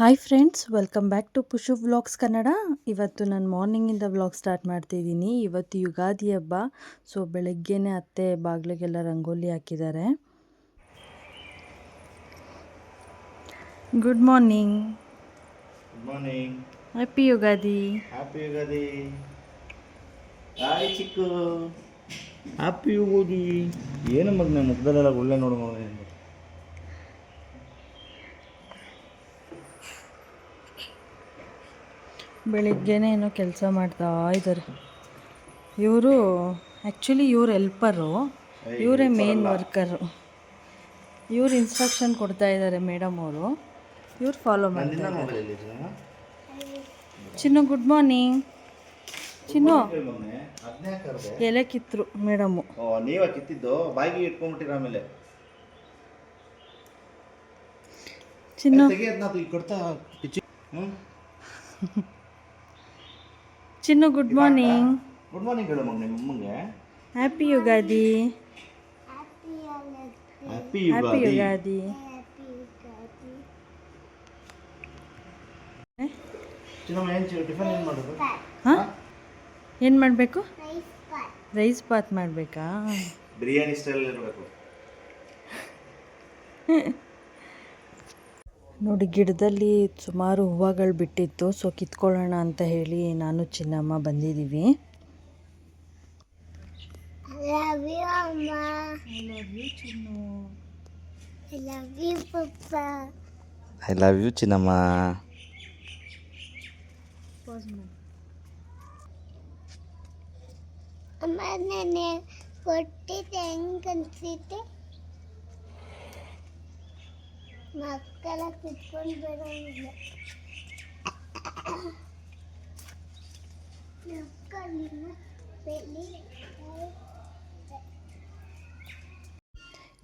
Hi friends welcome back to Pushu vlogs Kannada ಇವತ್ತು ನಾನು ಮಾರ್ನಿಂಗಿಂದ vlog start ಮಾಡ್ತಿದ್ದೀನಿ ಇವತ್ತು ಯುಗಾದಿ ಹಬ್ಬ ಸೊ ಬೆಳಗ್ಗೆನೇ ಅತ್ತೆ ಬಾಗಿಲಿಗೆಲ್ಲ ರಂಗೋಲಿ ಹಾಕಿದ್ದಾರೆ good morning morning happy Ugadi happy Ugadi Chikku happy Ugadi ಏನು ಮಗ ಮುಖದಲ್ಲೆಲ್ಲ ಒಳ್ಳೆ ನೋಡು ಮಗನೇ. ಬೆಳಿಗ್ಗೆನೇ ಏನೋ ಕೆಲಸ ಮಾಡ್ತಾ ಇದ್ದಾರೆ ಇವರು ಆ್ಯಕ್ಚುಲಿ ಇವ್ರು ಹೆಲ್ಪರು ಇವರೇ ಮೇನ್ ವರ್ಕರು ಇವ್ರು ಇನ್ಸ್ಟ್ರಕ್ಷನ್ ಕೊಡ್ತಾ ಇದ್ದಾರೆ ಮೇಡಮ್ ಅವರು. ಇವ್ರು ಫಾಲೋ ಮಾಡ್ತಾರೆ ಚಿನ್ನು ಗುಡ್ ಮಾರ್ನಿಂಗ್ ಚಿನ್ನು ಎಲೆ ಕಿತ್ತರು ಮೇಡಮು ನೀವ ಕಿತ್ತಿದ್ದು? ಬಾಯಿಗೆ ಇಟ್ಕೊಂಡ್ಬಿಟ್ಟಿರ ಆಮೇಲೆ. ಚಿನ್ನು. ಕೊಡ್ತಾ Chinnu good morning good morning ಹೇಳು ಮಗನೆ ಮಮ್ಮಂಗೆ happy Ugadi happy happy Ugadi Ugadi Chinnamma ಏನು ಟಿಫನ್ ಏನು ಮಾಡೋದು? ಹಾಂ? ಏನು ಮಾಡಬೇಕು? ರೈಸ್ ಬಾತ್ ಮಾಡಬೇಕಾ? ಬಿರಿಯಾನಿ ಸ್ಟೈಲ್ ಇರಬೇಕು. ನೋಡಿ ಗಿಡದಲ್ಲಿ ಸುಮಾರು ಹೂವುಗಳು ಬಿಟ್ಟಿತ್ತು. ಸೊ ಕಿತ್ಕೊಳ್ಳೋಣ ಅಂತ ಹೇಳಿ ನಾನು ಚಿನ್ನಮ್ಮ ಬಂದಿದ್ದೀವಿ. Love you, Amma. I love you, Papa. I love you Chinnamma. ಅಮ್ಮ ನೆನೆ ಕೊಟ್ಟಿದ್ದೆ ಹೆಂಗೆ ಅನ್ಸಿತ್ತೆ? ಮಕ್ಕಳ ಕುತ್ಕೊಂಡು ಬರೋಂಗಿಲ್ಲ.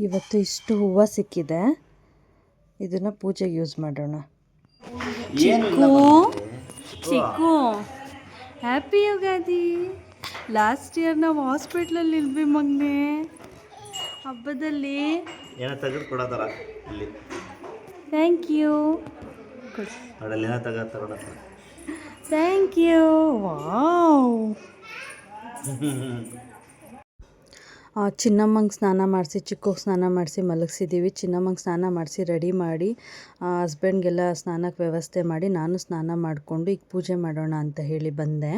ಇವತ್ತು ಇಷ್ಟು ಹೂವು ಸಿಕ್ಕಿದೆ. ಇದನ್ನ ಪೂಜೆಗೆ ಯೂಸ್ ಮಾಡೋಣ. Chikku Chikku. Happy Ugadi. Last year ನಾವು ಹಾಸ್ಪಿಟ್ಲಲ್ಲಿ ಇಲ್ವಿ ಮಗ್ನೆ. ಹಬ್ಬದಲ್ಲಿ. ಏನೋ ತೆಗೆದು ಕೊಡೋದರ ಇಲ್ಲಿ? Thank you thank you wow ಚಿನ್ನಮ್ಮಂಗೆ ಸ್ನಾನ ಮಾಡಿಸಿ ಚಿಕ್ಕೋಗಿ ಸ್ನಾನ ಮಾಡಿಸಿ ಮಲಗಿಸಿದ್ದೀವಿ ಚಿನ್ನಮ್ಮಂಗೆ ಸ್ನಾನ ಮಾಡಿಸಿ ರೆಡಿ ಮಾಡಿ ಹಸ್ಬೆಂಡ್ಗೆಲ್ಲ ಸ್ನಾನಕ್ಕೆ ವ್ಯವಸ್ಥೆ ಮಾಡಿ ನಾನು ಸ್ನಾನ ಮಾಡಿಕೊಂಡು ಈಗ ಪೂಜೆ ಮಾಡೋಣ ಅಂತ ಹೇಳಿ ಬಂದೆ.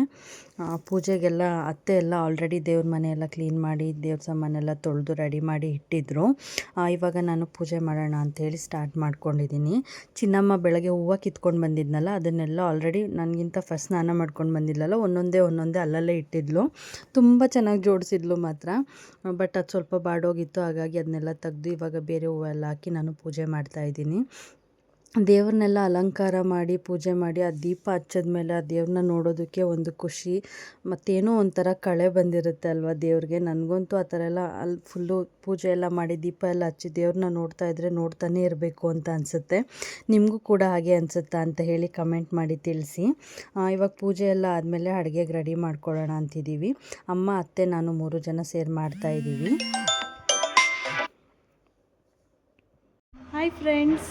ಪೂಜೆಗೆಲ್ಲ ಅತ್ತೆ ಎಲ್ಲ ಆಲ್ರೆಡಿ ದೇವ್ರ ಮನೆಯೆಲ್ಲ ಕ್ಲೀನ್ ಮಾಡಿ, ದೇವ್ರ ಸಾಮಾನೆಲ್ಲ ತೊಳೆದು ರೆಡಿ ಮಾಡಿ ಇಟ್ಟಿದ್ರು. ಇವಾಗ ನಾನು ಪೂಜೆ ಮಾಡೋಣ ಅಂತ ಹೇಳಿ ಸ್ಟಾರ್ಟ್ ಮಾಡ್ಕೊಂಡಿದ್ದೀನಿ. ಚಿನ್ನಮ್ಮ ಬೆಳಗ್ಗೆ ಹೂವು ಕಿತ್ಕೊಂಡು ಬಂದಿದ್ನಲ್ಲ, ಅದನ್ನೆಲ್ಲ ಆಲ್ರೆಡಿ ನನಗಿಂತ ಫಸ್ಟ್ ಸ್ನಾನ ಮಾಡ್ಕೊಂಡು ಬಂದಿದ್ಲಲ್ಲ, ಒಂದೊಂದೇ ಒಂದೊಂದೇ ಅಲ್ಲಲ್ಲೇ ಇಟ್ಟಿದ್ಲು. ತುಂಬ ಚೆನ್ನಾಗಿ ಜೋಡಿಸಿದ್ಲು ಮಾತ್ರ. ಬಟ್ ಅದು ಸ್ವಲ್ಪ ಬಾಡೋಗಿತ್ತು, ಹಾಗಾಗಿ ಅದನ್ನೆಲ್ಲ ತೆಗೆದು ಇವಾಗ ಬೇರೆ ಹೂವೆಲ್ಲ ಹಾಕಿ ನಾನು ಪೂಜೆ ಮಾಡ್ತಾ ಇದ್ದೀನಿ. ದೇವ್ರನ್ನೆಲ್ಲ ಅಲಂಕಾರ ಮಾಡಿ, ಪೂಜೆ ಮಾಡಿ, ಆ ದೀಪ ಹಚ್ಚದ ಮೇಲೆ ಆ ದೇವ್ರನ್ನ ನೋಡೋದಕ್ಕೆ ಒಂದು ಖುಷಿ. ಮತ್ತೇನೋ ಒಂಥರ ಕಳೆ ಬಂದಿರುತ್ತೆ ಅಲ್ವಾ ದೇವ್ರಿಗೆ? ನನಗಂತೂ ಆ ಥರ ಎಲ್ಲ ಅಲ್ಲಿ ಫುಲ್ಲು ಪೂಜೆ ಎಲ್ಲ ಮಾಡಿ, ದೀಪ ಎಲ್ಲ ಹಚ್ಚಿ ದೇವ್ರನ್ನ ನೋಡ್ತಾ ಇದ್ದರೆ ನೋಡ್ತಾನೇ ಇರಬೇಕು ಅಂತ ಅನಿಸುತ್ತೆ. ನಿಮಗೂ ಕೂಡ ಹಾಗೆ ಅನಿಸುತ್ತಾ ಅಂತ ಹೇಳಿ ಕಮೆಂಟ್ ಮಾಡಿ ತಿಳಿಸಿ. ಇವಾಗ ಪೂಜೆ ಎಲ್ಲ ಆದಮೇಲೆ ಅಡುಗೆಗೆ ರೆಡಿ ಮಾಡ್ಕೊಳ್ಳೋಣ ಅಂತಿದ್ದೀವಿ ಅಮ್ಮ, ಅತ್ತೆ, ನಾನು ಮೂರು ಜನ ಸೇರಿ ಮಾಡ್ತಾ ಇದ್ದೀವಿ ಹಾಯ್ ಫ್ರೆಂಡ್ಸ್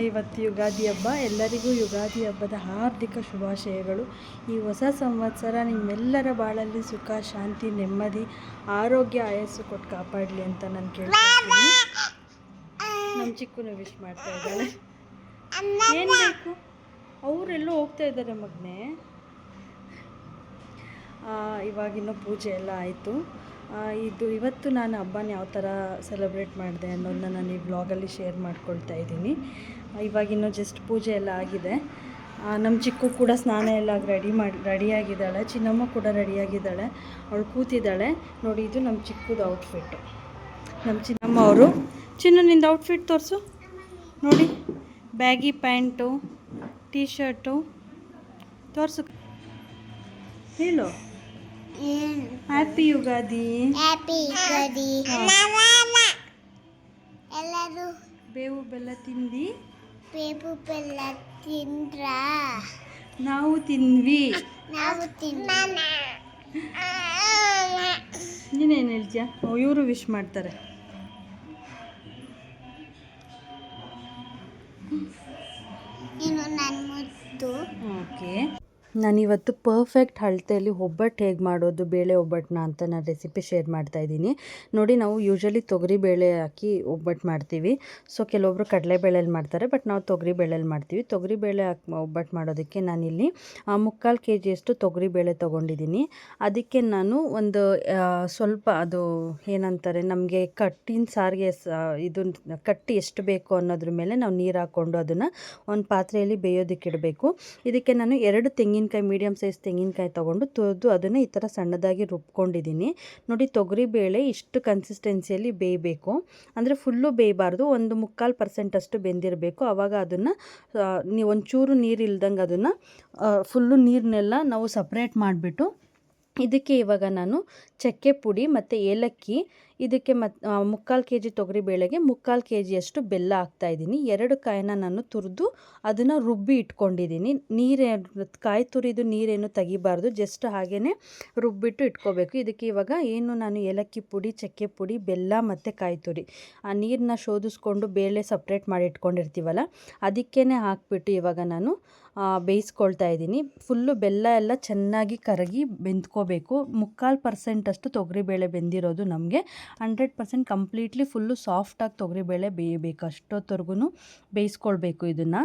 ಇವತ್ತು ಯುಗಾದಿ ಹಬ್ಬ. ಎಲ್ಲರಿಗೂ ಯುಗಾದಿ ಹಬ್ಬದ ಹಾರ್ದಿಕ ಶುಭಾಶಯಗಳು. ಈ ಹೊಸ ಸಂವತ್ಸರ ನಿಮ್ಮೆಲ್ಲರ ಬಾಳಲ್ಲಿ ಸುಖ, ಶಾಂತಿ, ನೆಮ್ಮದಿ, ಆರೋಗ್ಯ, ಆಯಸ್ಸು ಕೊಟ್ಟು ಕಾಪಾಡಲಿ ಅಂತ ನಾನು ಕೇಳ್ತೀನಿ ನಮ್ಮ ಚಿಕ್ಕನು ವಿಶ್ ಮಾಡ್ತಾ ಇದ್ದಾಳೆ. ಏನು ಬೇಕು? ಅವರೆಲ್ಲೋ ಹೋಗ್ತಾ ಇದ್ದಾರೆ ಮಗನೇ. ಇವಾಗಿನ್ನೂ ಪೂಜೆ ಎಲ್ಲ ಆಯಿತು. ಇದು ಇವತ್ತು ನಾನು ಹಬ್ಬನ ಯಾವ ಥರ ಸೆಲೆಬ್ರೇಟ್ ಮಾಡಿದೆ ಅನ್ನೋದನ್ನ ನಾನು ಈ ಬ್ಲಾಗಲ್ಲಿ ಶೇರ್ ಮಾಡ್ಕೊಳ್ತಾ ಇದ್ದೀನಿ. ಇವಾಗಿನ್ನೂ ಜಸ್ಟ್ ಪೂಜೆ ಎಲ್ಲ ಆಗಿದೆ. ನಮ್ಮ ಚಿಕ್ಕು ಕೂಡ ಸ್ನಾನ ಎಲ್ಲ ರೆಡಿ ಮಾಡಿ ರೆಡಿಯಾಗಿದ್ದಾಳೆ ಚಿನ್ನಮ್ಮ ಕೂಡ ರೆಡಿಯಾಗಿದ್ದಾಳೆ ಅವಳು ಕೂತಿದ್ದಾಳೆ. ನೋಡಿ, ಇದು ನಮ್ಮ ಚಿಕ್ಕದು ಔಟ್ಫಿಟ್ಟು ನಮ್ಮ ಚಿನ್ನಮ್ಮ ಅವರು, ಚಿನ್ನ ನಿಂದು ಔಟ್ಫಿಟ್ ತೋರಿಸು. ನೋಡಿ ಬ್ಯಾಗಿ ಪ್ಯಾಂಟು ಟೀ ಶರ್ಟು ತೋರಿಸು. ಹೇಳು. ಹ್ಯಾಪಿ ಯುಗಾದಿ ಹ್ಯಾಪಿ ಗದಿ ಎಲ್ಲರೂ ಬೇವು ಬೆಲ್ಲ ತಿಂದು ಬೇವು ಬೆಲ್ಲ ತಿಂದ್ರ ನಾವು ತಿಂದ್ವಿ ನಾವು ತಿನ್ನ ನೀನೇನು ಹೇಳ್ತೀಯ? ಇವರು ವಿಶ್ ಮಾಡ್ತಾರೆ. ಓಕೆ ನಾನಿವತ್ತು ಪರ್ಫೆಕ್ಟ್ ಅಳತೆಯಲ್ಲಿ ಒಬ್ಬಟ್ಟು ಹೇಗೆ ಮಾಡೋದು, ಬೇಳೆ ಒಬ್ಬಟ್ಟನ್ನ ಅಂತ ನಾನು ರೆಸಿಪಿ ಶೇರ್ ಮಾಡ್ತಾ ಇದ್ದೀನಿ. ನೋಡಿ ನಾವು ಯೂಶಲಿ ತೊಗರಿ ಬೇಳೆ ಹಾಕಿ ಒಬ್ಬಟ್ಟು ಮಾಡ್ತೀವಿ. ಸೊ ಕೆಲವೊಬ್ಬರು ಕಡಲೆಬೇಳೆಯಲ್ಲಿ ಮಾಡ್ತಾರೆ ಬಟ್ ನಾವು ತೊಗರಿ ಬೇಳೆಯಲ್ಲಿ ಮಾಡ್ತೀವಿ. ತೊಗರಿ ಬೇಳೆ ಹಾಕಿ, ಒಬ್ಬಟ್ಟು ಮಾಡೋದಕ್ಕೆ ನಾನಿಲ್ಲಿ ಮುಕ್ಕಾಲು ಕೆ ಜಿಯಷ್ಟು ತೊಗರಿ ಬೇಳೆ ತೊಗೊಂಡಿದ್ದೀನಿ. ಅದಕ್ಕೆ ನಾನು ಒಂದು ಸ್ವಲ್ಪ ಅದು ಏನಂತಾರೆ, ನಮಗೆ ಕಟ್ಟಿನ ಸಾರಿಗೆ ಇದು ಕಟ್ಟಿ ಎಷ್ಟು ಬೇಕು ಅನ್ನೋದ್ರ ಮೇಲೆ ನಾವು ನೀರು ಹಾಕ್ಕೊಂಡು ಅದನ್ನು ಒಂದು ಪಾತ್ರೆಯಲ್ಲಿ ಬೇಯೋದಕ್ಕೆ ಇಡಬೇಕು. ಇದಕ್ಕೆ ನಾನು ಎರಡು ತೆಂಗಿನಕಾಯಿ ಮೀಡಿಯಮ್ ಸೈಜ್ ತೆಂಗಿನಕಾಯಿ ತೊಗೊಂಡು ತುರಿದು ಅದನ್ನು ಈ ಥರ ಸಣ್ಣದಾಗಿ ರುಬ್ಕೊಂಡಿದ್ದೀನಿ. ನೋಡಿ, ತೊಗರಿ ಬೇಳೆ ಇಷ್ಟು ಕನ್ಸಿಸ್ಟೆನ್ಸಿಯಲ್ಲಿ ಬೇಯಬೇಕು. ಅಂದರೆ ಫುಲ್ಲು ಬೇಯಬಾರ್ದು. ಒಂದು ಮುಕ್ಕಾಲು ಪರ್ಸೆಂಟಷ್ಟು ಬೆಂದಿರಬೇಕು. ಆವಾಗ ಅದನ್ನು ನೀವು ಒಂಚೂರು ನೀರು ಇಲ್ದಂಗೆ ಅದನ್ನು ಫುಲ್ಲು ನೀರನ್ನೆಲ್ಲ ನಾವು ಸಪ್ರೇಟ್ ಮಾಡಿಬಿಟ್ಟು ಇದಕ್ಕೆ ಇವಾಗ ನಾನು ಚಕ್ಕೆ ಪುಡಿ ಮತ್ತು ಏಲಕ್ಕಿ, ಇದಕ್ಕೆ ಮತ್ತು ಮುಕ್ಕಾಲು ಕೆ ಜಿ ತೊಗರಿಬೇಳೆಗೆ ಮುಕ್ಕಾಲು ಕೆ ಜಿಯಷ್ಟು ಬೆಲ್ಲ ಹಾಕ್ತಾಯಿದ್ದೀನಿ ಎರಡು ಕಾಯಿನ ನಾನು ತುರಿದು ಅದನ್ನು ರುಬ್ಬಿ ಇಟ್ಕೊಂಡಿದ್ದೀನಿ. ನೀರೇ ಕಾಯಿ ತುರಿದು ನೀರೇನು ತೆಗಿಬಾರ್ದು, ಜಸ್ಟ್ ಹಾಗೇ ರುಬ್ಬಿಟ್ಟು ಇಟ್ಕೋಬೇಕು. ಇದಕ್ಕೆ ಇವಾಗ ಏನು ನಾನು ಏಲಕ್ಕಿ ಪುಡಿ, ಚಕ್ಕೆ ಪುಡಿ, ಬೆಲ್ಲ ಮತ್ತು ಕಾಯಿ ತುರಿ, ಆ ನೀರನ್ನ ಶೋಧಿಸ್ಕೊಂಡು ಬೇಳೆ ಸಪ್ರೇಟ್ ಮಾಡಿ ಇಟ್ಕೊಂಡಿರ್ತೀವಲ್ಲ ಅದಕ್ಕೇ ಹಾಕ್ಬಿಟ್ಟು ಇವಾಗ ನಾನು ಬೇಯಿಸ್ಕೊಳ್ತಾ ಇದ್ದೀನಿ. ಫುಲ್ಲು ಬೆಲ್ಲ ಎಲ್ಲ ಚೆನ್ನಾಗಿ ಕರಗಿ ಬೆಂದ್ಕೋಬೇಕು. ಮುಕ್ಕಾಲು ಪರ್ಸೆಂಟಷ್ಟು ತೊಗರಿಬೇಳೆ ಬೆಂದಿರೋದು ನಮಗೆ. ಹಂಡ್ರೆಡ್ ಪರ್ಸೆಂಟ್ ಕಂಪ್ಲೀಟ್ಲಿ ಫುಲ್ಲು ಸಾಫ್ಟಾಗಿ ತೊಗರಿಬೇಳೆ ಬೇಯಬೇಕು. ಅಷ್ಟೊತ್ತವರೆಗೂ ಬೇಯಿಸ್ಕೊಳ್ಬೇಕು ಇದನ್ನು.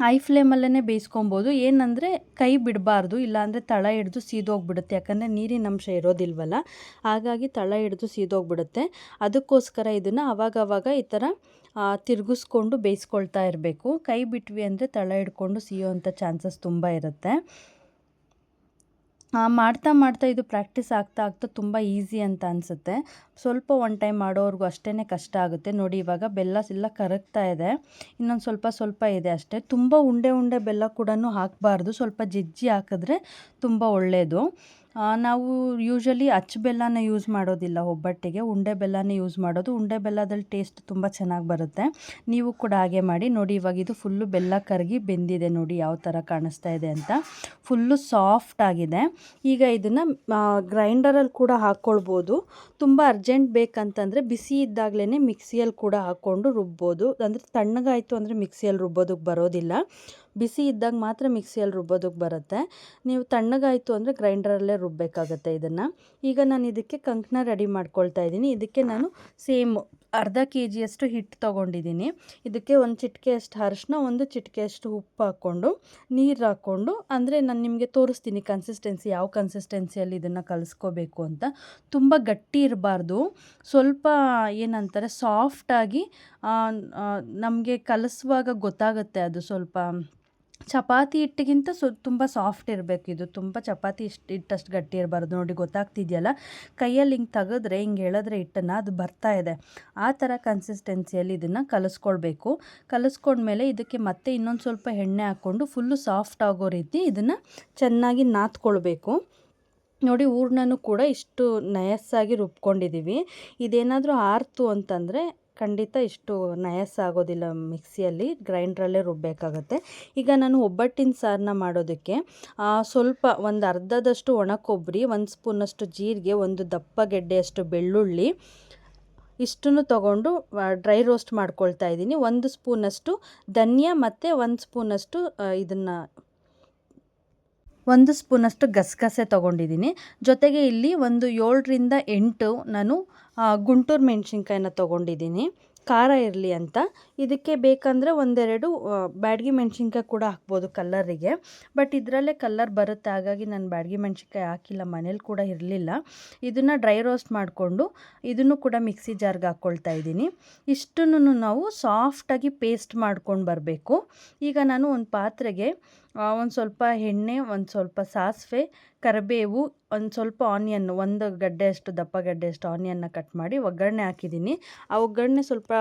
ಹೈ ಫ್ಲೇಮಲ್ಲೇ ಬೇಯಿಸ್ಕೊಬೋದು. ಏನಂದರೆ ಕೈ ಬಿಡಬಾರ್ದು, ಇಲ್ಲಾಂದರೆ ತಳ ಹಿಡಿದು ಸೀದೋಗ್ಬಿಡುತ್ತೆ. ಯಾಕಂದರೆ ನೀರಿನ ಅಂಶ ಇರೋದಿಲ್ವಲ್ಲ? ಹಾಗಾಗಿ ತಳ ಹಿಡಿದು ಸೀದೋಗ್ಬಿಡುತ್ತೆ. ಅದಕ್ಕೋಸ್ಕರ ಇದನ್ನು ಅವಾಗವಾಗ ಈ ಥರ ತಿರುಗಿಸ್ಕೊಂಡು ಬೇಯಿಸ್ಕೊಳ್ತಾ ಇರಬೇಕು. ಕೈ ಬಿಟ್ವಿ ಅಂದರೆ ತಳ ಹಿಡ್ಕೊಂಡು ಸಿಯೋವಂಥ ಚಾನ್ಸಸ್ ತುಂಬ ಇರುತ್ತೆ. ಮಾಡ್ತಾ ಮಾಡ್ತಾ ಇದು ಪ್ರಾಕ್ಟೀಸ್ ಆಗ್ತಾ ಆಗ್ತಾ ತುಂಬ ಈಸಿ ಅಂತ ಅನಿಸುತ್ತೆ. ಸ್ವಲ್ಪ ಒನ್ ಟೈಮ್ ಮಾಡೋವ್ರಿಗೂ ಅಷ್ಟೇ ಕಷ್ಟ ಆಗುತ್ತೆ. ನೋಡಿ, ಇವಾಗ ಬೆಲ್ಲ ಎಲ್ಲ ಕರಗ್ತಾ ಇದೆ. ಇನ್ನೊಂದು ಸ್ವಲ್ಪ ಸ್ವಲ್ಪ ಇದೆ ಅಷ್ಟೇ. ತುಂಬ ಉಂಡೆ ಉಂಡೆ ಬೆಲ್ಲ ಕೂಡ ಹಾಕಬಾರ್ದು. ಸ್ವಲ್ಪ ಜಜ್ಜಿ ಹಾಕಿದ್ರೆ ತುಂಬ ಒಳ್ಳೆಯದು ನಾವು ಯೂಶಲಿ ಅಚ್ಚು ಬೆಲ್ಲನ ಯೂಸ್ ಮಾಡೋದಿಲ್ಲ ಒಬ್ಬಟ್ಟಿಗೆ. ಉಂಡೆ ಬೆಲ್ಲನೇ ಯೂಸ್ ಮಾಡೋದು. ಉಂಡೆ ಬೆಲ್ಲದಲ್ಲಿ ಟೇಸ್ಟ್ ತುಂಬ ಚೆನ್ನಾಗಿ ಬರುತ್ತೆ. ನೀವು ಕೂಡ ಹಾಗೆ ಮಾಡಿ. ನೋಡಿ, ಇವಾಗ ಇದು ಫುಲ್ಲು ಬೆಲ್ಲ ಕರಗಿ ಬೆಂದಿದೆ ನೋಡಿ ಯಾವ ಥರ ಕಾಣಿಸ್ತಾ ಇದೆ ಅಂತ. ಫುಲ್ಲು ಸಾಫ್ಟ್ ಆಗಿದೆ. ಈಗ ಇದನ್ನು ಗ್ರೈಂಡರಲ್ಲಿ ಕೂಡ ಹಾಕ್ಕೊಳ್ಬೋದು ತುಂಬ ಅರ್ಜೆಂಟ್ ಬೇಕಂತಂದರೆ ಬಿಸಿ ಇದ್ದಾಗಲೇ ಮಿಕ್ಸಿಯಲ್ಲಿ ಕೂಡ ಹಾಕ್ಕೊಂಡು ರುಬ್ಬೋದು. ಅಂದರೆ ತಣ್ಣಗಾಯಿತು ಅಂದರೆ ಮಿಕ್ಸಿಯಲ್ಲಿ ರುಬ್ಬೋದಕ್ಕೆ ಬರೋದಿಲ್ಲ. ಬಿಸಿ ಇದ್ದಾಗ ಮಾತ್ರ ಮಿಕ್ಸಿಯಲ್ಲಿ ರುಬ್ಬೋದಕ್ಕೆ ಬರುತ್ತೆ. ನೀವು ತಣ್ಣಗಾಯಿತು ಅಂದರೆ ಗ್ರೈಂಡರಲ್ಲೇ ರುಬ್ಬಬೇಕಾಗತ್ತೆ ಇದನ್ನು. ಈಗ ನಾನು ಇದಕ್ಕೆ ಕಂಕಣ ರೆಡಿ ಮಾಡ್ಕೊಳ್ತಾ ಇದ್ದೀನಿ. ಇದಕ್ಕೆ ನಾನು ಸೇಮ್ ಅರ್ಧ ಕೆ ಜಿಯಷ್ಟು ಹಿಟ್ಟು ತೊಗೊಂಡಿದ್ದೀನಿ. ಇದಕ್ಕೆ ಒಂದು ಚಿಟಿಕೆಯಷ್ಟು ಅರಿಶಿನ, ಒಂದು ಚಿಟಿಕೆಯಷ್ಟು ಉಪ್ಪು ಹಾಕ್ಕೊಂಡು, ನೀರು ಹಾಕ್ಕೊಂಡು, ಅಂದರೆ ನಾನು ನಿಮಗೆ ತೋರಿಸ್ತೀನಿ ಕನ್ಸಿಸ್ಟೆನ್ಸಿ ಯಾವ ಕನ್ಸಿಸ್ಟೆನ್ಸಿಯಲ್ಲಿ ಇದನ್ನು ಕಲಿಸ್ಕೋಬೇಕು ಅಂತ. ತುಂಬ ಗಟ್ಟಿ ಇರಬಾರ್ದು. ಸ್ವಲ್ಪ ಏನಂತಾರೆ ಸಾಫ್ಟಾಗಿ ನಮಗೆ ಕಲಿಸುವಾಗ ಗೊತ್ತಾಗುತ್ತೆ ಅದು ಸ್ವಲ್ಪ ಚಪಾತಿ ಹಿಟ್ಟಿಗಿಂತ ಸೊ, ತುಂಬ ಸಾಫ್ಟ್ ಇರಬೇಕು ಇದು. ತುಂಬ ಚಪಾತಿ ಇಷ್ಟು, ಹಿಟ್ಟಷ್ಟು ಗಟ್ಟಿ ಇರಬಾರ್ದು ನೋಡಿ, ಗೊತ್ತಾಗ್ತಿದೆಯಲ್ಲ? ಕೈಯಲ್ಲಿ ಹಿಂಗೆ ತೆಗೆದ್ರೆ, ಹಿಂಗೆ ಹೇಳಿದ್ರೆ ಹಿಟ್ಟನ್ನು ಅದು ಬರ್ತಾ ಇದೆ. ಆ ಥರ ಕನ್ಸಿಸ್ಟೆನ್ಸಿಯಲ್ಲಿ ಇದನ್ನು ಕಲಿಸ್ಕೊಳ್ಬೇಕು. ಕಲಿಸ್ಕೊಂಡ್ಮೇಲೆ ಇದಕ್ಕೆ ಮತ್ತೆ ಇನ್ನೊಂದು ಸ್ವಲ್ಪ ಎಣ್ಣೆ ಹಾಕ್ಕೊಂಡು ಫುಲ್ಲು ಸಾಫ್ಟ್ ಆಗೋ ರೀತಿ ಇದನ್ನು ಚೆನ್ನಾಗಿ ನಾತ್ಕೊಳ್ಬೇಕು ನೋಡಿ ಹೂರ್ಣನೂ ಕೂಡ ಇಷ್ಟು ನಯಸ್ಸಾಗಿ ರುಬ್ಕೊಂಡಿದ್ದೀವಿ ಇದೇನಾದರೂ ಆರ್ತು ಅಂತಂದರೆ ಖಂಡಿತ ಇಷ್ಟು ನಯಸ್ ಆಗೋದಿಲ್ಲ ಮಿಕ್ಸಿಯಲ್ಲಿ, ಗ್ರೈಂಡ್ರಲ್ಲೇ ರುಬ್ಬಬೇಕಾಗತ್ತೆ ಈಗ ನಾನು ಒಬ್ಬಟ್ಟಿನ ಸಾರನ್ನ ಮಾಡೋದಕ್ಕೆ ಸ್ವಲ್ಪ ಒಂದು ಅರ್ಧದಷ್ಟು ಒಣ ಕೊಬ್ಬರಿ ಒಂದು ಸ್ಪೂನಷ್ಟು ಜೀರಿಗೆ, ಒಂದು ದಪ್ಪ ಗೆಡ್ಡೆಯಷ್ಟು ಬೆಳ್ಳುಳ್ಳಿ, ಇಷ್ಟನ್ನು ತಗೊಂಡು ಡ್ರೈ ರೋಸ್ಟ್ ಮಾಡ್ಕೊಳ್ತಾ ಇದ್ದೀನಿ. ಒಂದು ಸ್ಪೂನಷ್ಟು ಧನಿಯಾ ಮತ್ತು ಒಂದು ಸ್ಪೂನಷ್ಟು ಇದನ್ನು ಒಂದು ಸ್ಪೂನಷ್ಟು ಗಸಗಸೆ ತೊಗೊಂಡಿದ್ದೀನಿ. ಜೊತೆಗೆ ಇಲ್ಲಿ ಒಂದು ಏಳರಿಂದ ಎಂಟು ನಾನು ಗುಂಟೂರು ಮೆಣಸಿನ್ಕಾಯಿನ ತೊಗೊಂಡಿದ್ದೀನಿ. ಖಾರ ಇರಲಿ ಅಂತ. ಇದಕ್ಕೆ ಬೇಕಂದರೆ ಒಂದೆರಡು ಬ್ಯಾಡ್ಗಿ ಮೆಣಸಿನ್ಕಾಯಿ ಕೂಡ ಹಾಕ್ಬೋದು ಕಲ್ಲರಿಗೆ. ಬಟ್ ಇದರಲ್ಲೇ ಕಲ್ಲರ್ ಬರುತ್ತೆ. ಹಾಗಾಗಿ ನಾನು ಬ್ಯಾಡಗಿ ಮೆಣಸಿನ್ಕಾಯಿ ಹಾಕಿಲ್ಲ. ಮನೇಲಿ ಕೂಡ ಇರಲಿಲ್ಲ. ಇದನ್ನು ಡ್ರೈ ರೋಸ್ಟ್ ಮಾಡಿಕೊಂಡು ಇದನ್ನು ಕೂಡ ಮಿಕ್ಸಿ ಜಾರ್ಗೆ ಹಾಕ್ಕೊಳ್ತಾ ಇದ್ದೀನಿ. ಇಷ್ಟನ್ನು ನಾವು ಸಾಫ್ಟಾಗಿ ಪೇಸ್ಟ್ ಮಾಡ್ಕೊಂಡು ಬರಬೇಕು. ಈಗ ನಾನು ಒಂದು ಪಾತ್ರೆಗೆ ಒಂದು ಸ್ವಲ್ಪ ಎಣ್ಣೆ, ಒಂದು ಸ್ವಲ್ಪ ಸಾಸಿವೆ, ಕರಿಬೇವು, ಒಂದು ಸ್ವಲ್ಪ ಆನಿಯನ್ ಒಂದು ಗಡ್ಡೆಯಷ್ಟು ದಪ್ಪ ಗಡ್ಡೆಯಷ್ಟು ಆನಿಯನ್ನ ಕಟ್ ಮಾಡಿ ಒಗ್ಗರಣೆ ಹಾಕಿದ್ದೀನಿ. ಆ ಒಗ್ಗರಣೆ ಸ್ವಲ್ಪ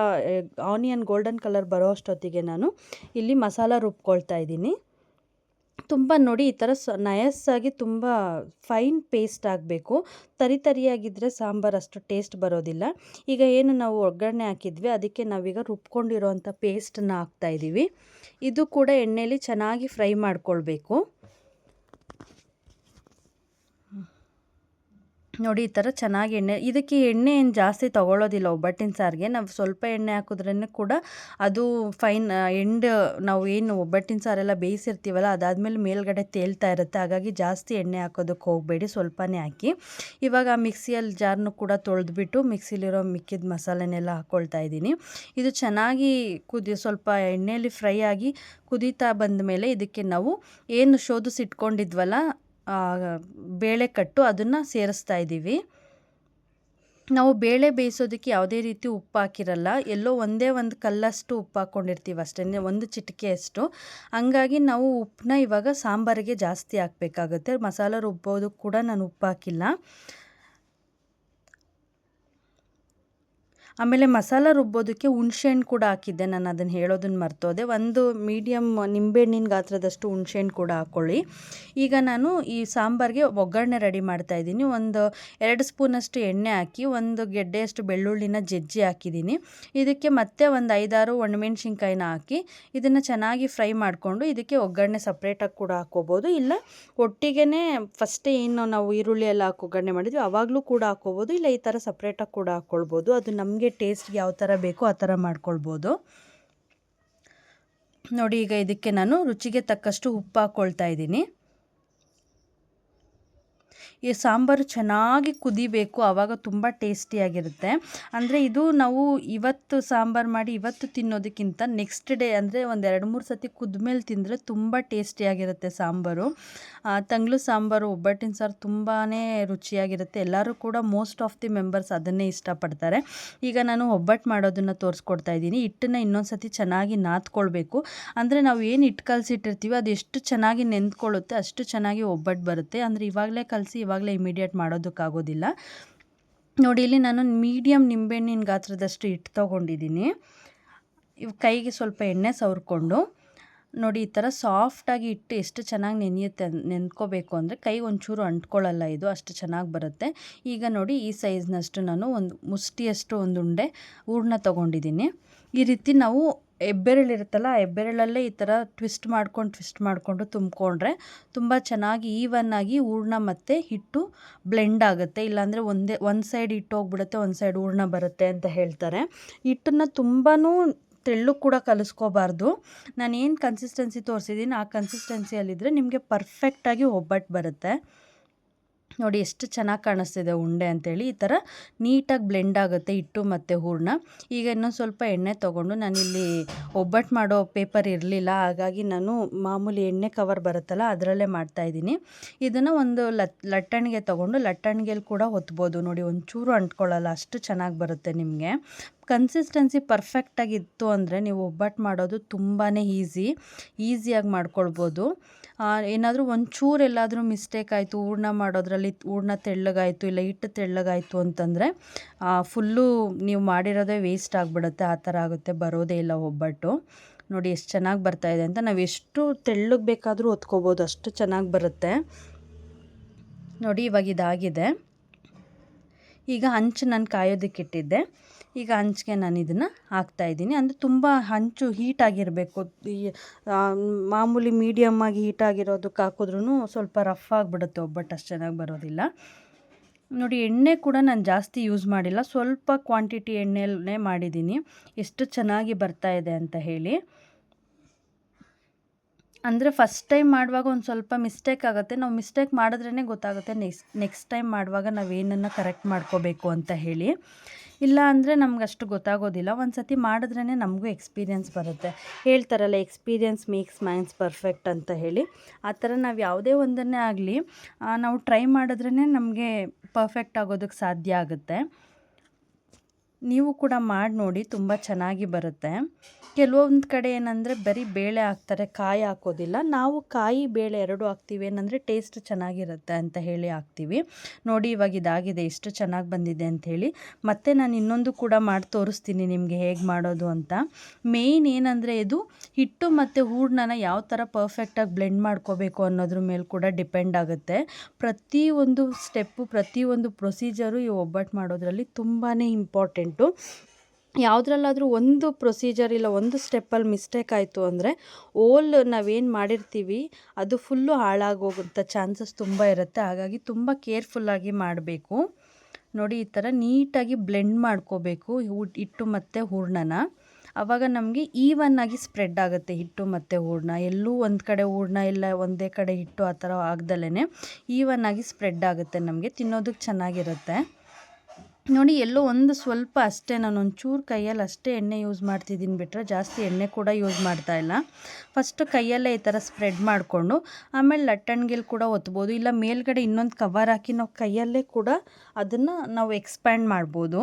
ಆನಿಯನ್ ಗೋಲ್ಡನ್ ಕಲರ್ ಬರೋ ಅಷ್ಟೊತ್ತಿಗೆ ನಾನು ಇಲ್ಲಿ ಮಸಾಲ ರುಬ್ಕೊಳ್ತಾ ಇದ್ದೀನಿ. ತುಂಬ ನೋಡಿ ಈ ಥರ ಸ ನಯಸ್ಸಾಗಿ ತುಂಬ ಫೈನ್ ಪೇಸ್ಟ್ ಆಗಬೇಕು. ತರಿ ತರಿಯಾಗಿದ್ದರೆ ಸಾಂಬಾರು ಅಷ್ಟು ಟೇಸ್ಟ್ ಬರೋದಿಲ್ಲ. ಈಗ ಏನು ನಾವು ಒಗ್ಗರಣೆ ಹಾಕಿದ್ವಿ, ಅದಕ್ಕೆ ನಾವೀಗ ರುಬ್ಕೊಂಡಿರೋವಂಥ ಪೇಸ್ಟನ್ನ ಹಾಕ್ತಾಯಿದ್ದೀವಿ ಇದು ಕೂಡ ಎಣ್ಣೆಯಲ್ಲಿ ಚೆನ್ನಾಗಿ ಫ್ರೈ ಮಾಡ್ಕೊಳ್ಬೇಕು. ನೋಡಿ, ಈ ಥರ ಚೆನ್ನಾಗಿ ಎಣ್ಣೆ, ಇದಕ್ಕೆ ಎಣ್ಣೆ ಏನು ಜಾಸ್ತಿ ತೊಗೊಳ್ಳೋದಿಲ್ಲ ಒಬ್ಬಟ್ಟಿನ ಸಾರಿಗೆ. ನಾವು ಸ್ವಲ್ಪ ಎಣ್ಣೆ ಹಾಕಿದ್ರೇ ಕೂಡ ಅದು ಫೈನ್ ಎಂಡ್ ನಾವು ಏನು ಒಬ್ಬಟ್ಟಿನ ಸಾರೆಲ್ಲ ಬೇಯಿಸಿರ್ತೀವಲ್ಲ, ಅದಾದಮೇಲೆ ಮೇಲ್ಗಡೆ ತೇಲ್ತಾ ಇರುತ್ತೆ. ಹಾಗಾಗಿ ಜಾಸ್ತಿ ಎಣ್ಣೆ ಹಾಕೋದಕ್ಕೆ ಹೋಗಬೇಡಿ, ಸ್ವಲ್ಪನೇ ಹಾಕಿ. ಇವಾಗ ಆ ಮಿಕ್ಸಿಯಲ್ಲಿ ಜಾರ್ನು ಕೂಡ ತೊಳೆದ್ಬಿಟ್ಟು ಮಿಕ್ಸಿಲಿರೋ ಮಿಕ್ಕಿದ ಮಸಾಲೆನೆಲ್ಲ ಹಾಕ್ಕೊಳ್ತಾ ಇದ್ದೀನಿ. ಇದು ಚೆನ್ನಾಗಿ ಕುದಿ, ಸ್ವಲ್ಪ ಎಣ್ಣೆಯಲ್ಲಿ ಫ್ರೈ ಆಗಿ ಕುದೀತಾ ಬಂದ ಮೇಲೆ ಇದಕ್ಕೆ ನಾವು ಏನು ಶೋಧಿಸಿಟ್ಕೊಂಡಿದ್ವಲ್ಲ ಬೇಳೆ ಕಟ್ಟು ಅದನ್ನು ಸೇರಿಸ್ತಾ ಇದ್ದೀವಿ. ನಾವು ಬೇಳೆ ಬೇಯಿಸೋದಕ್ಕೆ ಯಾವುದೇ ರೀತಿ ಉಪ್ಪು ಹಾಕಿರಲ್ಲ. ಎಲ್ಲೋ ಒಂದೇ ಒಂದು ಕಲ್ಲಷ್ಟು ಉಪ್ಪು ಹಾಕ್ಕೊಂಡಿರ್ತೀವಿ ಅಷ್ಟೇ ಒಂದು ಚಿಟಿಕೆಯಷ್ಟು ಹಂಗಾಗಿ ನಾವು ಉಪ್ಪನ್ನ ಇವಾಗ ಸಾಂಬಾರಿಗೆ ಜಾಸ್ತಿ ಹಾಕಬೇಕಾಗುತ್ತೆ. ಮಸಾಲೆ ರುಬ್ಬೋದಕ್ಕೆ ಕೂಡ ನಾನು ಉಪ್ಪು ಹಾಕಿಲ್ಲ. ಆಮೇಲೆ ಮಸಾಲ ರುಬ್ಬೋದಕ್ಕೆ ಹುಣ್ಸೆಹಣ್ಣು ಕೂಡ ಹಾಕಿದ್ದೆ. ನಾನು ಅದನ್ನು ಹೇಳೋದನ್ನು ಮರ್ತೋದೆ. ಒಂದು ಮೀಡಿಯಮ್ ನಿಂಬೆಹಣ್ಣಿನ ಗಾತ್ರದಷ್ಟು ಹುಣ್ಸೆಹಣ್ಣು ಕೂಡ ಹಾಕ್ಕೊಳ್ಳಿ ಈಗ ನಾನು ಈ ಸಾಂಬಾರಿಗೆ ಒಗ್ಗರಣೆ ರೆಡಿ ಮಾಡ್ತಾ ಇದ್ದೀನಿ. ಒಂದು ಎರಡು ಸ್ಪೂನಷ್ಟು ಎಣ್ಣೆ ಹಾಕಿ, ಒಂದು ಗೆಡ್ಡೆಯಷ್ಟು ಬೆಳ್ಳುಳ್ಳಿನ ಜಜ್ಜಿ ಹಾಕಿದ್ದೀನಿ. ಇದಕ್ಕೆ ಮತ್ತೆ ಒಂದು ಐದಾರು ಒಣಮೆಣ್ಸಿನ್ಕಾಯಿನ ಹಾಕಿ, ಇದನ್ನು ಚೆನ್ನಾಗಿ ಫ್ರೈ ಮಾಡಿಕೊಂಡು ಇದಕ್ಕೆ ಒಗ್ಗರಣೆ ಸಪ್ರೇಟಾಗಿ ಕೂಡ ಹಾಕ್ಕೋಬೋದು. ಇಲ್ಲ ಒಟ್ಟಿಗೆ ಫಸ್ಟೇ ಏನು ನಾವು ಈರುಳ್ಳಿ ಎಲ್ಲ ಹಾಕಿ ಒಗ್ಗರಣೆ ಮಾಡಿದ್ವಿ ಆವಾಗಲೂ ಕೂಡ ಹಾಕ್ಕೋಬೋದು. ಇಲ್ಲ, ಈ ಥರ ಸಪ್ರೇಟಾಗಿ ಕೂಡ ಹಾಕ್ಕೊಳ್ಬೋದು. ಅದು ನಮಗೆ ಟೇಸ್ಟ್ಗೆ ಯಾವ ಥರ ಬೇಕೋ ಆ ಥರ ಮಾಡ್ಕೊಳ್ಬೋದು. ನೋಡಿ ಈಗ ಇದಕ್ಕೆ ನಾನು ರುಚಿಗೆ ತಕ್ಕಷ್ಟು ಉಪ್ಪು ಹಾಕ್ಕೊಳ್ತಾ ಇದ್ದೀನಿ. ಈ ಸಾಂಬಾರು ಚೆನ್ನಾಗಿ ಕುದಿಬೇಕು ಆವಾಗ ತುಂಬ ಟೇಸ್ಟಿಯಾಗಿರುತ್ತೆ. ಅಂದರೆ ಇದು ನಾವು ಇವತ್ತು ಸಾಂಬಾರು ಮಾಡಿ ಇವತ್ತು ತಿನ್ನೋದಕ್ಕಿಂತ ನೆಕ್ಸ್ಟ್ ಡೇ ಅಂದರೆ ಒಂದು ಎರಡು ಮೂರು ಸತಿ ಕುದ್ಮೇಲೆ ತಿಂದರೆ ತುಂಬ ಟೇಸ್ಟಿಯಾಗಿರುತ್ತೆ ಸಾಂಬಾರು. ತಂಗ್ಳು ಸಾಂಬಾರು, ಒಬ್ಬಟ್ಟಿನ ಸಾರು ತುಂಬಾ ರುಚಿಯಾಗಿರುತ್ತೆ. ಎಲ್ಲರೂ ಕೂಡ ಮೋಸ್ಟ್ ಆಫ್ ದಿ ಮೆಂಬರ್ಸ್ ಅದನ್ನೇ ಇಷ್ಟಪಡ್ತಾರೆ. ಈಗ ನಾನು ಒಬ್ಬಟ್ಟು ಮಾಡೋದನ್ನು ತೋರಿಸ್ಕೊಡ್ತಾ ಇದ್ದೀನಿ. ಹಿಟ್ಟನ್ನು ಇನ್ನೊಂದು ಸತಿ ಚೆನ್ನಾಗಿ ನಾದ್ಕೊಳ್ಬೇಕು. ಅಂದರೆ ನಾವು ಏನು ಹಿಟ್ಟು ಕಲಸಿಟ್ಟಿರ್ತೀವಿ ಅದು ಎಷ್ಟು ಚೆನ್ನಾಗಿ ನೆಂದ್ಕೊಳ್ಳುತ್ತೆ, ಅಷ್ಟು ಚೆನ್ನಾಗಿ ಒಬ್ಬಟ್ಟು ಬರುತ್ತೆ. ಅಂದರೆ ಇವಾಗಲೇ ಕಲಸಿ ಇವಾಗಲೇ ಇಮಿಡಿಯೇಟ್ ಮಾಡೋದಕ್ಕಾಗೋದಿಲ್ಲ. ನೋಡಿ, ಇಲ್ಲಿ ನಾನು ಮೀಡಿಯಮ್ ನಿಂಬೆಹಣ್ಣಿನ ಗಾತ್ರದಷ್ಟು ಹಿಟ್ಟು ತೊಗೊಂಡಿದ್ದೀನಿ. ಇವು ಕೈಗೆ ಸ್ವಲ್ಪ ಎಣ್ಣೆ ಸವರ್ಕೊಂಡು, ನೋಡಿ ಈ ಥರ ಸಾಫ್ಟಾಗಿ ಇಟ್ಟು ಎಷ್ಟು ಚೆನ್ನಾಗಿ ನೆನೆಯುತ್ತೆ ನೆನ್ಕೋಬೇಕು ಅಂದರೆ ಕೈ ಒಂಚೂರು ಅಂಟ್ಕೊಳ್ಳಲ್ಲ ಇದು, ಅಷ್ಟು ಚೆನ್ನಾಗಿ ಬರುತ್ತೆ. ಈಗ ನೋಡಿ ಈ ಸೈಜ್ನಷ್ಟು ನಾನು ಒಂದು ಮುಷ್ಟಿಯಷ್ಟು ಒಂದು ಉಂಡೆ ಹೂರ್ಣ ತೊಗೊಂಡಿದ್ದೀನಿ. ಈ ರೀತಿ ನಾವು ಹೆಬ್ಬೆರಳಿರುತ್ತಲ್ಲ ಆ ಹೆಬ್ಬೆರಳಲ್ಲೇ ಈ ಥರ ಟ್ವಿಸ್ಟ್ ಮಾಡ್ಕೊಂಡು ಟ್ವಿಸ್ಟ್ ಮಾಡಿಕೊಂಡು ತುಂಬಿಕೊಂಡ್ರೆ ತುಂಬ ಚೆನ್ನಾಗಿ ಈವನ್ ಆಗಿ ಹೂರ್ಣ ಮತ್ತು ಹಿಟ್ಟು ಬ್ಲೆಂಡ್ ಆಗುತ್ತೆ. ಇಲ್ಲಾಂದರೆ ಒಂದೇ, ಒಂದು ಸೈಡ್ ಹಿಟ್ಟು ಹೋಗ್ಬಿಡುತ್ತೆ, ಒಂದು ಸೈಡ್ ಹೂರ್ಣ ಬರುತ್ತೆ ಅಂತ ಹೇಳ್ತಾರೆ. ಹಿಟ್ಟನ್ನು ತುಂಬಾ ತೆಳ್ಳು ಕೂಡ ಕಲಿಸ್ಕೋಬಾರ್ದು. ನಾನು ಏನು ಕನ್ಸಿಸ್ಟೆನ್ಸಿ ತೋರಿಸಿದ್ದೀನಿ ಆ ಕನ್ಸಿಸ್ಟೆನ್ಸಿಯಲ್ಲಿದ್ದರೆ ನಿಮಗೆ ಪರ್ಫೆಕ್ಟಾಗಿ ಒಬ್ಬಟ್ಟು ಬರುತ್ತೆ. ನೋಡಿ ಎಷ್ಟು ಚೆನ್ನಾಗಿ ಕಾಣಿಸ್ತಿದೆ ಉಂಡೆ ಅಂತೇಳಿ. ಈ ಥರ ನೀಟಾಗಿ ಬ್ಲೆಂಡ್ ಆಗುತ್ತೆ ಹಿಟ್ಟು ಮತ್ತು ಹೂರಣ. ಈಗ ಇನ್ನೊಂದು ಸ್ವಲ್ಪ ಎಣ್ಣೆ ತೊಗೊಂಡು ನಾನಿಲ್ಲಿ ಒಬ್ಬಟ್ಟು ಮಾಡೋ ಪೇಪರ್ ಇರಲಿಲ್ಲ. ಹಾಗಾಗಿ ನಾನು ಮಾಮೂಲಿ ಎಣ್ಣೆ ಕವರ್ ಬರುತ್ತಲ್ಲ, ಅದರಲ್ಲೇ ಮಾಡ್ತಾಯಿದ್ದೀನಿ ಇದನ್ನು ಒಂದು ಲತ್ ಲಟ್ಟಣಿಗೆ ತೊಗೊಂಡು ಲಟ್ಟಣಿಗೆಯಲ್ಲಿ ಕೂಡ ಹೊತ್ಬೋದು ನೋಡಿ, ಒಂಚೂರು ಅಂಟ್ಕೊಳ್ಳಲ್ಲ, ಅಷ್ಟು ಚೆನ್ನಾಗಿ ಬರುತ್ತೆ ನಿಮಗೆ. ಕನ್ಸಿಸ್ಟೆನ್ಸಿ ಪರ್ಫೆಕ್ಟಾಗಿತ್ತು ಅಂದರೆ ನೀವು ಒಬ್ಬಟ್ಟು ಮಾಡೋದು ತುಂಬಾ ಈಸಿ ಈಸಿಯಾಗಿ ಮಾಡ್ಕೊಳ್ಬೋದು. ಏನಾದರೂ ಒಂಚೂರು ಎಲ್ಲಾದರೂ ಮಿಸ್ಟೇಕ್ ಆಯಿತು ಹೂರ್ಣ ಮಾಡೋದ್ರಲ್ಲಿ ಹೂರ್ಣ ತೆಳ್ಳಗಾಯಿತು, ಇಲ್ಲ ಹಿಟ್ಟು ತೆಳ್ಳಗಾಯಿತು ಅಂತಂದರೆ ಫುಲ್ಲು ನೀವು ಮಾಡಿರೋದೇ ವೇಸ್ಟ್ ಆಗಿಬಿಡುತ್ತೆ, ಆ ಥರ ಆಗುತ್ತೆ, ಬರೋದೇ ಇಲ್ಲ ಒಬ್ಬಟ್ಟು. ನೋಡಿ ಎಷ್ಟು ಚೆನ್ನಾಗಿ ಬರ್ತಾಯಿದೆ ಅಂತ, ನಾವು ಎಷ್ಟು ತೆಳ್ಳಗೆ ಬೇಕಾದರೂ ಹೊತ್ಕೋಬೋದು, ಅಷ್ಟು ಚೆನ್ನಾಗಿ ಬರುತ್ತೆ. ನೋಡಿ ಇವಾಗ ಇದಾಗಿದೆ. ಈಗ ಹಂಚು ನಾನು ಕಾಯೋದಕ್ಕೆ ಇಟ್ಟಿದ್ದೆ. ಈಗ ಹಂಚಿಗೆ ನಾನು ಇದನ್ನು ಹಾಕ್ತಾಯಿದ್ದೀನಿ ಅಂದರೆ ತುಂಬ ಹಂಚು ಹೀಟಾಗಿರಬೇಕು ಈ ಮಾಮೂಲಿ ಮೀಡಿಯಮ್ಮಾಗಿ ಹೀಟಾಗಿರೋದಕ್ಕೆ ಹಾಕಿದ್ರೂ ಸ್ವಲ್ಪ ರಫ್ ಆಗಿಬಿಡುತ್ತೆ ಒಬ್ಬಟ್ಟು, ಅಷ್ಟು ಚೆನ್ನಾಗಿ ಬರೋದಿಲ್ಲ. ನೋಡಿ, ಎಣ್ಣೆ ಕೂಡ ನಾನು ಜಾಸ್ತಿ ಯೂಸ್ ಮಾಡಿಲ್ಲ. ಸ್ವಲ್ಪ ಕ್ವಾಂಟಿಟಿ ಎಣ್ಣೆಯಲ್ಲೇ ಮಾಡಿದ್ದೀನಿ. ಎಷ್ಟು ಚೆನ್ನಾಗಿ ಬರ್ತಾ ಇದೆ ಅಂತ ಹೇಳಿ. ಅಂದರೆ ಫಸ್ಟ್ ಟೈಮ್ ಮಾಡುವಾಗ ಒಂದು ಸ್ವಲ್ಪ ಮಿಸ್ಟೇಕ್ ಆಗುತ್ತೆ. ನಾವು ಮಿಸ್ಟೇಕ್ ಮಾಡಿದ್ರೇ ಗೊತ್ತಾಗುತ್ತೆ ನೆಕ್ಸ್ಟ್ ನೆಕ್ಸ್ಟ್ ಟೈಮ್ ಮಾಡುವಾಗ ನಾವು ಏನನ್ನು ಕರೆಕ್ಟ್ ಮಾಡ್ಕೋಬೇಕು ಅಂತ ಹೇಳಿ. ಇಲ್ಲ ಅಂದರೆ ನಮ್ಗೆ ಅಷ್ಟು ಗೊತ್ತಾಗೋದಿಲ್ಲ. ಒಂದು ಸತಿ ಮಾಡಿದ್ರೇ ನಮಗೂ ಎಕ್ಸ್ಪೀರಿಯನ್ಸ್ ಬರುತ್ತೆ. ಹೇಳ್ತಾರಲ್ಲ ಎಕ್ಸ್ಪೀರಿಯನ್ಸ್ ಮೇಕ್ಸ್ ಮ್ಯಾನ್ಸ್ ಪರ್ಫೆಕ್ಟ್ ಅಂತ ಹೇಳಿ. ಆ ಥರ ನಾವು ಯಾವುದೇ ಒಂದನ್ನೇ ಆಗಲಿ ನಾವು ಟ್ರೈ ಮಾಡಿದ್ರೇ ನಮಗೆ ಪರ್ಫೆಕ್ಟ್ ಆಗೋದಕ್ಕೆ ಸಾಧ್ಯ ಆಗುತ್ತೆ. ನೀವು ಕೂಡ ಮಾಡಿ ನೋಡಿ, ತುಂಬ ಚೆನ್ನಾಗಿ ಬರುತ್ತೆ. ಕೆಲವೊಂದು ಕಡೆ ಏನಂದರೆ ಬರೀ ಬೇಳೆ ಹಾಕ್ತಾರೆ, ಕಾಯಿ ಹಾಕೋದಿಲ್ಲ. ನಾವು ಕಾಯಿ, ಬೇಳೆ ಎರಡು ಹಾಕ್ತೀವಿ. ಏನಂದರೆ ಟೇಸ್ಟ್ ಚೆನ್ನಾಗಿರುತ್ತೆ ಅಂತ ಹೇಳಿ ಹಾಕ್ತೀವಿ. ನೋಡಿ, ಇವಾಗ ಇದಾಗಿದೆ ಎಷ್ಟು ಚೆನ್ನಾಗಿ ಬಂದಿದೆ ಅಂಥೇಳಿ ಮತ್ತು ನಾನು ಇನ್ನೊಂದು ಕೂಡ ಮಾಡಿ ತೋರಿಸ್ತೀನಿ ನಿಮಗೆ ಹೇಗೆ ಮಾಡೋದು ಅಂತ. ಮೇಯ್ನ್ ಏನಂದರೆ ಇದು ಹಿಟ್ಟು ಮತ್ತು ಹೂರ್ಣನ ಯಾವ ಥರ ಪರ್ಫೆಕ್ಟಾಗಿ ಬ್ಲೆಂಡ್ ಮಾಡ್ಕೋಬೇಕು ಅನ್ನೋದ್ರ ಮೇಲೆ ಕೂಡ ಡಿಪೆಂಡ್ ಆಗುತ್ತೆ. ಪ್ರತಿಯೊಂದು ಸ್ಟೆಪ್ಪು ಪ್ರತಿಯೊಂದು ಪ್ರೊಸೀಜರು ಈ ಒಬ್ಬಟ್ಟು ಮಾಡೋದ್ರಲ್ಲಿ ತುಂಬಾ ಇಂಪಾರ್ಟೆಂಟು ಯಾವುದ್ರಲ್ಲಾದರೂ ಒಂದು ಪ್ರೊಸೀಜರ್ ಇಲ್ಲ, ಒಂದು ಸ್ಟೆಪ್ಪಲ್ಲಿ ಮಿಸ್ಟೇಕ್ ಆಯಿತು ಅಂದರೆ ಓಲ್ ನಾವೇನು ಮಾಡಿರ್ತೀವಿ, ಅದು ಫುಲ್ಲು ಹಾಳಾಗೋಗುವಂಥ ಚಾನ್ಸಸ್ ತುಂಬ ಇರುತ್ತೆ. ಹಾಗಾಗಿ ತುಂಬ ಕೇರ್ಫುಲ್ಲಾಗಿ ಮಾಡಬೇಕು. ನೋಡಿ, ಈ ಥರ ನೀಟಾಗಿ ಬ್ಲೆಂಡ್ ಮಾಡ್ಕೋಬೇಕು ಹಿಟ್ಟು ಮತ್ತು ಹೂರ್ಣನ. ಆವಾಗ ನಮಗೆ ಈವನ್ ಆಗಿ ಸ್ಪ್ರೆಡ್ ಆಗುತ್ತೆ ಹಿಟ್ಟು ಮತ್ತು ಹೂರ್ಣ. ಎಲ್ಲೂ ಒಂದು ಕಡೆ ಹೂರ್ಣ ಇಲ್ಲ, ಒಂದೇ ಕಡೆ ಹಿಟ್ಟು ಆ ಥರ ಆಗ್ದಲೇ ಈವನ್ ಆಗಿ ಸ್ಪ್ರೆಡ್ ಆಗುತ್ತೆ ನಮಗೆ ತಿನ್ನೋದಕ್ಕೆ ಚೆನ್ನಾಗಿರುತ್ತೆ. ನೋಡಿ, ಎಲ್ಲೋ ಒಂದು ಸ್ವಲ್ಪ ಅಷ್ಟೇ. ನಾನು ಒಂಚೂರು ಕೈಯಲ್ಲಿ ಅಷ್ಟೇ ಎಣ್ಣೆ ಯೂಸ್ ಮಾಡ್ತಿದ್ದೀನಿ ಬಿಟ್ಟರೆ ಜಾಸ್ತಿ ಎಣ್ಣೆ ಕೂಡ ಯೂಸ್ ಮಾಡ್ತಾ ಇಲ್ಲ. ಫಸ್ಟು ಕೈಯಲ್ಲೇ ಈ ಥರ ಸ್ಪ್ರೆಡ್ ಮಾಡಿಕೊಂಡು, ಆಮೇಲೆ ಲಟ್ಟಣ್ಗೆಲ್ಲಿ ಕೂಡ ಒತ್ಬೋದು. ಇಲ್ಲ, ಮೇಲ್ಗಡೆ ಇನ್ನೊಂದು ಕವರ್ ಹಾಕಿ ನಾವು ಕೈಯಲ್ಲೇ ಕೂಡ ಅದನ್ನು ನಾವು ಎಕ್ಸ್ಪ್ಯಾಂಡ್ ಮಾಡ್ಬೋದು.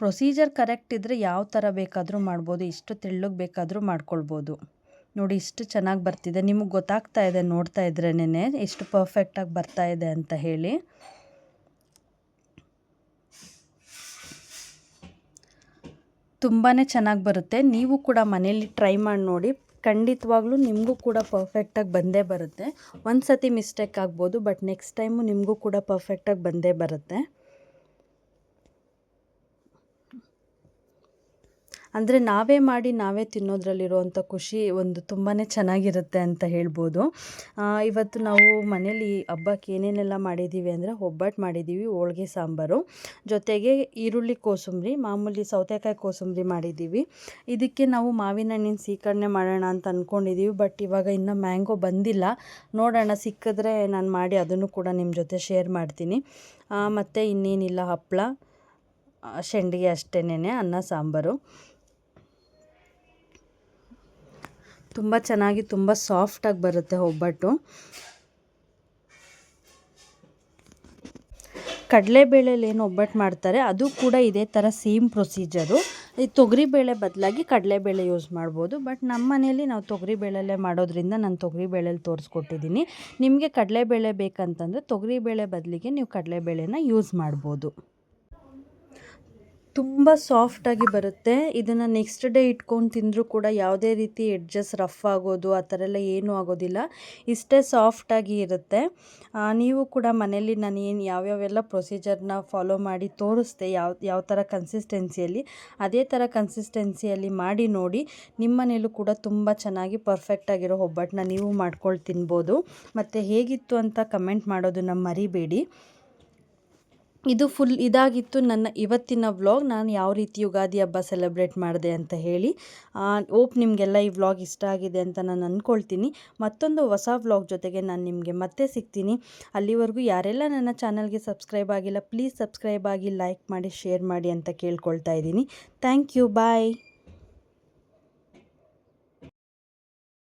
ಪ್ರೊಸೀಜರ್ ಕರೆಕ್ಟ್ ಇದ್ದರೆ ಯಾವ ಥರ ಬೇಕಾದರೂ ಮಾಡ್ಬೋದು. ಇಷ್ಟು ತೆಳ್ಳಗೆ ಬೇಕಾದರೂ ಮಾಡ್ಕೊಳ್ಬೋದು. ನೋಡಿ, ಇಷ್ಟು ಚೆನ್ನಾಗಿ ಬರ್ತಿದೆ. ನಿಮಗೆ ಗೊತ್ತಾಗ್ತಾ ಇದೆ ನೋಡ್ತಾ ಇದ್ರೇನೆ ಎಷ್ಟು ಪರ್ಫೆಕ್ಟಾಗಿ ಬರ್ತಾ ಇದೆ ಅಂತ ಹೇಳಿ. ತುಂಬಾ ಚೆನ್ನಾಗಿ ಬರುತ್ತೆ. ನೀವು ಕೂಡ ಮನೇಲಿ ಟ್ರೈ ಮಾಡಿ ನೋಡಿ. ಖಂಡಿತವಾಗ್ಲೂ ನಿಮಗೂ ಕೂಡ ಪರ್ಫೆಕ್ಟಾಗಿ ಬಂದೇ ಬರುತ್ತೆ. ಒಂದು ಸತಿ ಮಿಸ್ಟೇಕ್ ಆಗ್ಬೋದು ಬಟ್ ನೆಕ್ಸ್ಟ್ ಟೈಮು ನಿಮಗೂ ಕೂಡ ಪರ್ಫೆಕ್ಟಾಗಿ ಬಂದೇ ಬರುತ್ತೆ. ಅಂದರೆ ನಾವೇ ಮಾಡಿ ನಾವೇ ತಿನ್ನೋದ್ರಲ್ಲಿರುವಂಥ ಖುಷಿ ಒಂದು ತುಂಬಾ ಚೆನ್ನಾಗಿರುತ್ತೆ ಅಂತ ಹೇಳ್ಬೋದು. ಇವತ್ತು ನಾವು ಮನೇಲಿ ಹಬ್ಬಕ್ಕೆ ಏನೇನೆಲ್ಲ ಮಾಡಿದ್ದೀವಿ ಅಂದರೆ ಒಬ್ಬಟ್ಟು ಮಾಡಿದ್ದೀವಿ ಹೋಳ್ಗೆ ಸಾಂಬಾರು, ಜೊತೆಗೆ ಈರುಳ್ಳಿ ಕೋಸಂಬರಿ, ಮಾಮೂಲಿ ಸೌತೆಕಾಯಿ ಕೋಸಂಬರಿ ಮಾಡಿದ್ದೀವಿ ಇದಕ್ಕೆ ನಾವು ಮಾವಿನ ಹಣ್ಣಿನ ಸೀಕರಣೆ ಮಾಡೋಣ ಅಂತ ಅಂದ್ಕೊಂಡಿದ್ದೀವಿ ಬಟ್ ಇವಾಗ ಇನ್ನೂ ಮ್ಯಾಂಗೋ ಬಂದಿಲ್ಲ. ನೋಡೋಣ, ಸಿಕ್ಕಿದ್ರೆ ನಾನು ಮಾಡಿ ಅದನ್ನು ಕೂಡ ನಿಮ್ಮ ಜೊತೆ ಶೇರ್ ಮಾಡ್ತೀನಿ. ಮತ್ತು ಇನ್ನೇನಿಲ್ಲ ಹಪ್ಪಳ ಶೆಂಡಿಗೆ ಅಷ್ಟೇನೆ ಅನ್ನ, ಸಾಂಬಾರು. ತುಂಬ ಚೆನ್ನಾಗಿ, ತುಂಬ ಸಾಫ್ಟಾಗಿ ಬರುತ್ತೆ ಒಬ್ಬಟ್ಟು. ಕಡಲೆಬೇಳೆಲಿ ಏನು ಒಬ್ಬಟ್ಟು ಮಾಡ್ತಾರೆ, ಅದು ಕೂಡ ಇದೇ ಥರ ಸೇಮ್ ಪ್ರೊಸೀಜರು ಈ ತೊಗರಿಬೇಳೆ ಬದಲಾಗಿ ಕಡಲೆಬೇಳೆ ಯೂಸ್ ಮಾಡ್ಬೋದು. ಬಟ್ ನಮ್ಮ ಮನೇಲಿ ನಾವು ತೊಗರಿಬೇಳೆಲ್ಲೇ ಮಾಡೋದ್ರಿಂದ ನಾನು ತೊಗರಿಬೇಳೆಲಿ ತೋರಿಸ್ಕೊಟ್ಟಿದ್ದೀನಿ ನಿಮಗೆ ಕಡಲೆಬೇಳೆ ಬೇಕಂತಂದರೆ ತೊಗರಿಬೇಳೆ ಬದಲಿಗೆ ನೀವು ಕಡಲೆಬೇಳೆನ ಯೂಸ್ ಮಾಡ್ಬೋದು. ತುಂಬ ಸಾಫ್ಟಾಗಿ ಬರುತ್ತೆ. ಇದನ್ನು ನೆಕ್ಸ್ಟ್ ಡೇ ಇಟ್ಕೊಂಡು ತಿಂದರೂ ಕೂಡ ಯಾವುದೇ ರೀತಿ ಎಡ್ಜಸ್ ರಫ್ ಆಗೋದು, ಆ ಥರ ಎಲ್ಲ ಏನೂ ಆಗೋದಿಲ್ಲ. ಇಷ್ಟೇ ಸಾಫ್ಟಾಗಿ ಇರುತ್ತೆ. ನೀವು ಕೂಡ ಮನೇಲಿ ನಾನು ಏನು ಯಾವ್ಯಾವೆಲ್ಲ ಪ್ರೊಸೀಜರ್ನ ಫಾಲೋ ಮಾಡಿ ತೋರಿಸ್ದೆ ಯಾವ ಯಾವ ಥರ ಕನ್ಸಿಸ್ಟೆನ್ಸಿಯಲ್ಲಿ ಅದೇ ಥರ ಕನ್ಸಿಸ್ಟೆನ್ಸಿಯಲ್ಲಿ ಮಾಡಿ ನೋಡಿ, ನಿಮ್ಮ ಮನೇಲೂ ಕೂಡ ತುಂಬ ಚೆನ್ನಾಗಿ ಪರ್ಫೆಕ್ಟಾಗಿರೋ ಒಬ್ಬಟ್ಟನ್ನ ನೀವು ಮಾಡ್ಕೊಂಡು ತಿನ್ಬೋದು. ಮತ್ತು ಹೇಗಿತ್ತು ಅಂತ ಕಮೆಂಟ್ ಮಾಡೋದನ್ನು ಮರಿಬೇಡಿ. ಇದು ಫುಲ್ ಇದಾಗಿತ್ತು ನನ್ನ ಇವತ್ತಿನ ವ್ಲಾಗ್ ನಾನು ಯಾವ ರೀತಿ ಯುಗಾದಿ ಹಬ್ಬ ಸೆಲೆಬ್ರೇಟ್ ಮಾಡಿದೆ ಅಂತ ಹೇಳಿ ಓಪ್ ನಿಮಗೆಲ್ಲ ಈ ವ್ಲಾಗ್ ಇಷ್ಟ ಆಗಿದೆ ಅಂತ ನಾನು ಅಂದ್ಕೊಳ್ತೀನಿ ಮತ್ತೊಂದು ಹೊಸ ವ್ಲಾಗ್ ಜೊತೆಗೆ ನಾನು ನಿಮಗೆ ಮತ್ತೆ ಸಿಗ್ತೀನಿ. ಅಲ್ಲಿವರೆಗೂ ಯಾರೆಲ್ಲ ನನ್ನ ಚಾನಲ್ಗೆ ಸಬ್ಸ್ಕ್ರೈಬ್ ಆಗಿಲ್ಲ ಪ್ಲೀಸ್ ಸಬ್ಸ್ಕ್ರೈಬ್ ಆಗಿ ಲೈಕ್ ಮಾಡಿ ಶೇರ್ ಮಾಡಿ ಅಂತ ಕೇಳ್ಕೊಳ್ತಾ ಇದ್ದೀನಿ. Thank you bye